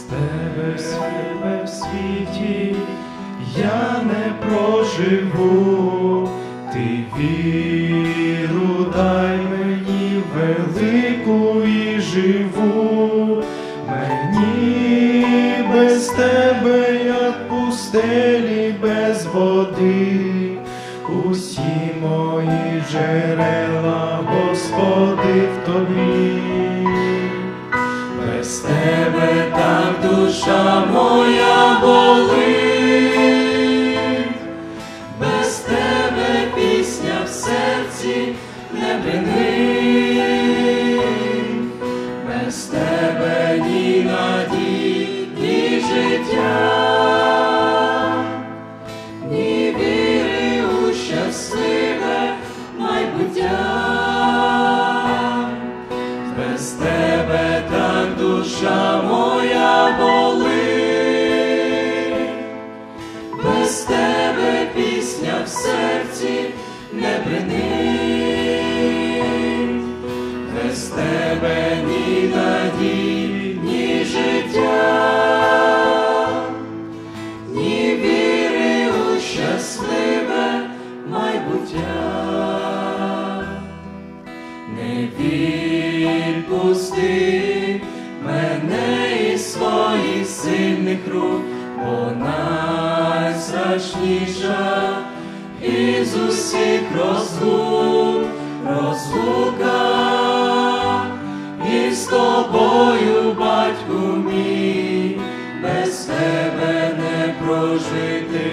без тебе світле в світі я не проживу, ти віру дай мені велику і живу, мені без тебе, як пустелі без води, усі мої джерела, Господи, в тобі. Без тебе ні надій, ні життя, ні віри у щасливе майбуття. Без тебе так душа моя болить, без тебе пісня в серці не бринить, майбуття. Не відпусти мене із своїх сильних рук, бо із усіх розлук, розлука із тобою, батьку мій, без тебе не прожити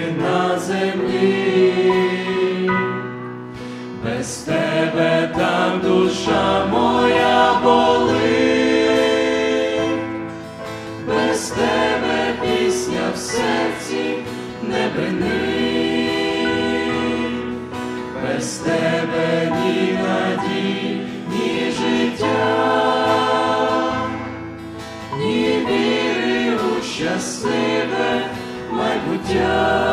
Без тебе там душа моя болить, без тебе пісня в серці не бринить, без тебе ні надій, ні життя, ні віри у щасливе майбуття.